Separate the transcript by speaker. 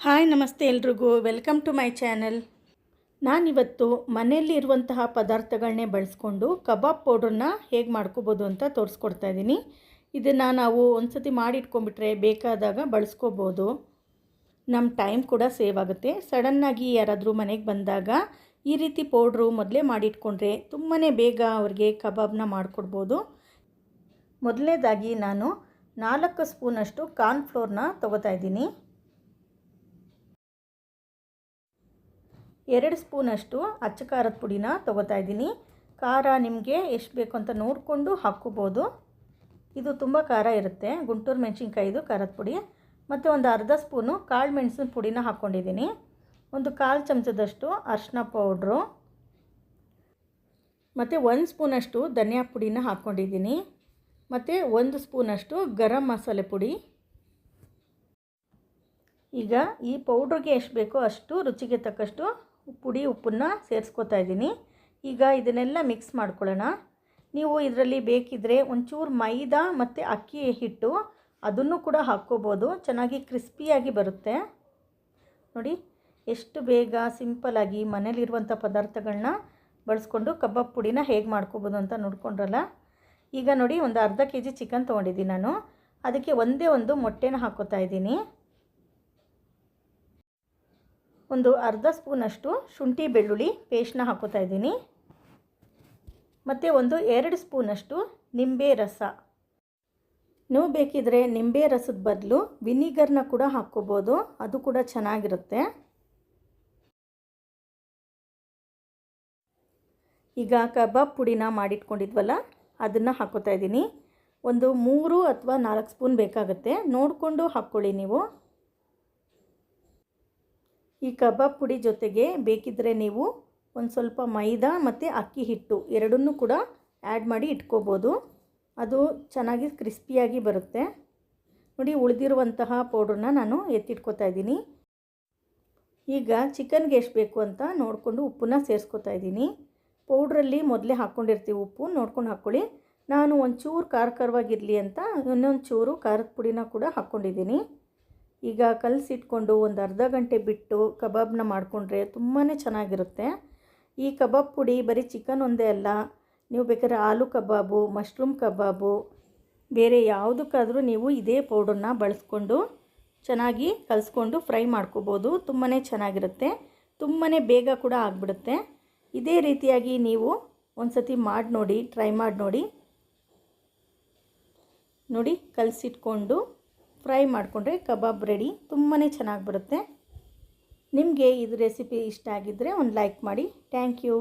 Speaker 1: Hi, ನಮಸ್ತೆ ಎಲ್ರಿಗೂ. Welcome to my channel. ನಾನಿವತ್ತು ಮನೆಯಲ್ಲಿ ಇರುವಂತಹ ಪದಾರ್ಥಗಳನ್ನೇ ಬಳಸ್ಕೊಂಡು ಕಬಾಬ್ ಪೌಡ್ರನ್ನ ಹೇಗೆ ಮಾಡ್ಕೋಬೋದು ಅಂತ ತೋರಿಸ್ಕೊಡ್ತಾ ಇದ್ದೀನಿ. ಇದನ್ನು ನಾವು ಒಂದು ಸತಿ ಮಾಡಿಟ್ಕೊಂಡ್ಬಿಟ್ರೆ ಬೇಕಾದಾಗ ಬಳಸ್ಕೋಬೋದು. ನಮ್ಮ ಟೈಮ್ ಕೂಡ ಸೇವ್ ಆಗುತ್ತೆ. ಸಡನ್ನಾಗಿ ಯಾರಾದರೂ ಮನೆಗೆ ಬಂದಾಗ ಈ ರೀತಿ ಪೌಡ್ರು ಮೊದಲೇ ಮಾಡಿಟ್ಕೊಂಡ್ರೆ ತುಂಬಾ ಬೇಗ ಅವ್ರಿಗೆ ಕಬಾಬ್ನ ಮಾಡಿಕೊಡ್ಬೋದು. ಮೊದಲನೇದಾಗಿ ನಾನು ನಾಲ್ಕು ಸ್ಪೂನಷ್ಟು ಕಾರ್ನ್ಫ್ಲೋರ್ನ ತೊಗೋತಾ ಇದ್ದೀನಿ. ಎರಡು ಸ್ಪೂನಷ್ಟು ಅಚ್ಚ ಖಾರದ ಪುಡಿನ ತೊಗೋತಾ ಇದ್ದೀನಿ. ಖಾರ ನಿಮಗೆ ಎಷ್ಟು ಬೇಕು ಅಂತ ನೋಡಿಕೊಂಡು ಹಾಕ್ಕೋಬೋದು. ಇದು ತುಂಬ ಖಾರ ಇರುತ್ತೆ. ಗುಂಟೂರು ಮೆಣಸಿನ್ಕಾಯಿದು, ಖಾರದ ಪುಡಿ. ಮತ್ತು ಒಂದು ಅರ್ಧ ಸ್ಪೂನು ಕಾಳು ಮೆಣಸಿನ ಪುಡಿನ ಹಾಕ್ಕೊಂಡಿದ್ದೀನಿ. ಒಂದು ಕಾಲು ಚಮಚದಷ್ಟು ಅರಿಶಿನ ಪೌಡ್ರು. ಮತ್ತು ಒಂದು ಸ್ಪೂನಷ್ಟು ಧನಿಯಾ ಪುಡಿನ ಹಾಕ್ಕೊಂಡಿದ್ದೀನಿ. ಮತ್ತು ಒಂದು ಸ್ಪೂನಷ್ಟು ಗರಂ ಮಸಾಲೆ ಪುಡಿ. ಈಗ ಈ ಪೌಡ್ರಿಗೆ ಎಷ್ಟು ಬೇಕೋ ಅಷ್ಟು ರುಚಿಗೆ ತಕ್ಕಷ್ಟು ಪುಡಿ ಉಪ್ಪನ್ನು ಸೇರಿಸ್ಕೊತಾ ಇದ್ದೀನಿ. ಈಗ ಇದನ್ನೆಲ್ಲ ಮಿಕ್ಸ್ ಮಾಡ್ಕೊಳ್ಳೋಣ. ನೀವು ಇದರಲ್ಲಿ ಬೇಕಿದ್ದರೆ ಒಂಚೂರು ಮೈದಾ ಮತ್ತು ಅಕ್ಕಿ ಹಿಟ್ಟು ಅದನ್ನು ಕೂಡ ಹಾಕ್ಕೋಬೋದು. ಚೆನ್ನಾಗಿ ಕ್ರಿಸ್ಪಿಯಾಗಿ ಬರುತ್ತೆ. ನೋಡಿ, ಎಷ್ಟು ಬೇಗ ಸಿಂಪಲಾಗಿ ಮನೇಲಿರುವಂಥ ಪದಾರ್ಥಗಳನ್ನ ಬಳಸ್ಕೊಂಡು ಕಬಾಬ್ ಪುಡಿನ ಹೇಗೆ ಮಾಡ್ಕೋಬೋದು ಅಂತ ನೋಡ್ಕೊಂಡ್ರಲ್ಲ? ಈಗ ನೋಡಿ, ಒಂದು ಅರ್ಧ ಕೆ ಜಿ ಚಿಕನ್ ತೊಗೊಂಡಿದ್ದೀನಿ ನಾನು. ಅದಕ್ಕೆ ಒಂದೇ ಒಂದು ಮೊಟ್ಟೆನ ಹಾಕೋತಾ ಇದ್ದೀನಿ. ಒಂದು ಅರ್ಧ ಸ್ಪೂನಷ್ಟು ಶುಂಠಿ ಬೆಳ್ಳುಳ್ಳಿ ಪೇಸ್ಟ್ನ ಹಾಕೋತಾ ಇದ್ದೀನಿ. ಮತ್ತು ಒಂದು ಎರಡು ಸ್ಪೂನಷ್ಟು ನಿಂಬೆ ರಸ. ನೀವು ಬೇಕಿದ್ರೆ ನಿಂಬೆ ರಸದ ಬದಲು ವಿನಿಗರ್ನ ಕೂಡ ಹಾಕ್ಕೋಬೋದು. ಅದು ಕೂಡ ಚೆನ್ನಾಗಿರುತ್ತೆ. ಈಗ ಕಬಾಬ್ ಪುಡಿನ ಮಾಡಿಟ್ಕೊಂಡಿದ್ವಲ್ಲ, ಅದನ್ನು ಹಾಕೋತಾ ಇದ್ದೀನಿ. ಒಂದು ಮೂರು ಅಥವಾ ನಾಲ್ಕು ಸ್ಪೂನ್ ಬೇಕಾಗುತ್ತೆ. ನೋಡಿಕೊಂಡು ಹಾಕ್ಕೊಳ್ಳಿ ನೀವು. ಈ ಕಬಾಬ್ ಪುಡಿ ಜೊತೆಗೆ ಬೇಕಿದ್ದರೆ ನೀವು ಒಂದು ಸ್ವಲ್ಪ ಮೈದಾ ಮತ್ತು ಅಕ್ಕಿ ಹಿಟ್ಟು ಎರಡನ್ನೂ ಕೂಡ ಆ್ಯಡ್ ಮಾಡಿ ಇಟ್ಕೋಬೋದು. ಅದು ಚೆನ್ನಾಗಿ ಕ್ರಿಸ್ಪಿಯಾಗಿ ಬರುತ್ತೆ. ನೋಡಿ, ಉಳಿದಿರುವಂತಹ ಪೌಡ್ರನ್ನ ನಾನು ಎತ್ತಿಟ್ಕೋತಾ ಇದ್ದೀನಿ. ಈಗ ಚಿಕನ್ಗೆ ಎಷ್ಟು ಬೇಕು ಅಂತ ನೋಡಿಕೊಂಡು ಉಪ್ಪನ್ನ ಸೇರಿಸ್ಕೊತಾ ಇದ್ದೀನಿ. ಪೌಡ್ರಲ್ಲಿ ಮೊದಲೇ ಹಾಕ್ಕೊಂಡಿರ್ತೀವಿ ಉಪ್ಪು, ನೋಡ್ಕೊಂಡು ಹಾಕ್ಕೊಳ್ಳಿ. ನಾನು ಒಂಚೂರು ಖಾರ ಖಾರವಾಗಿರಲಿ ಅಂತ ಇನ್ನೊಂದು ಚೂರು ಖಾರದ ಪುಡಿನ ಕೂಡ ಹಾಕ್ಕೊಂಡಿದ್ದೀನಿ. ಈಗ ಕಲಸಿಟ್ಕೊಂಡು ಒಂದು ಅರ್ಧ ಗಂಟೆ ಬಿಟ್ಟು ಕಬಾಬ್ನ ಮಾಡಿಕೊಂಡ್ರೆ ತುಂಬಾ ಚೆನ್ನಾಗಿರುತ್ತೆ. ಈ ಕಬಾಬ್ ಪುಡಿ ಬರೀ ಚಿಕನ್ ಒಂದೇ ಅಲ್ಲ, ನೀವು ಬೇಕಾದ್ರೆ ಆಲೂ ಕಬಾಬು, ಮಶ್ರೂಮ್ ಕಬಾಬು, ಬೇರೆ ಯಾವುದಕ್ಕಾದರೂ ನೀವು ಇದೇ ಪೌಡರ್ನ ಬಳಸ್ಕೊಂಡು ಚೆನ್ನಾಗಿ ಕಲಿಸ್ಕೊಂಡು ಫ್ರೈ ಮಾಡ್ಕೋಬೋದು. ತುಂಬಾ ಚೆನ್ನಾಗಿರುತ್ತೆ. ತುಂಬಾ ಬೇಗ ಕೂಡ ಆಗಿಬಿಡುತ್ತೆ. ಇದೇ ರೀತಿಯಾಗಿ ನೀವು ಒಂದು ಸತಿ ಮಾಡಿ ನೋಡಿ ಟ್ರೈ ಮಾಡಿ ನೋಡಿ ನೋಡಿ, ಕಲಸಿಟ್ಕೊಂಡು ಫ್ರೈ ಮಾಡಿಕೊಂಡ್ರೆ ಕಬಾಬ್ ರೆಡಿ. ತುಂಬಾ ಚೆನ್ನಾಗಿ ಬರುತ್ತೆ. ನಿಮಗೆ ಇದು ರೆಸಿಪಿ ಇಷ್ಟ ಆಗಿದ್ದರೆ ಒಂದು ಲೈಕ್ ಮಾಡಿ. Thank you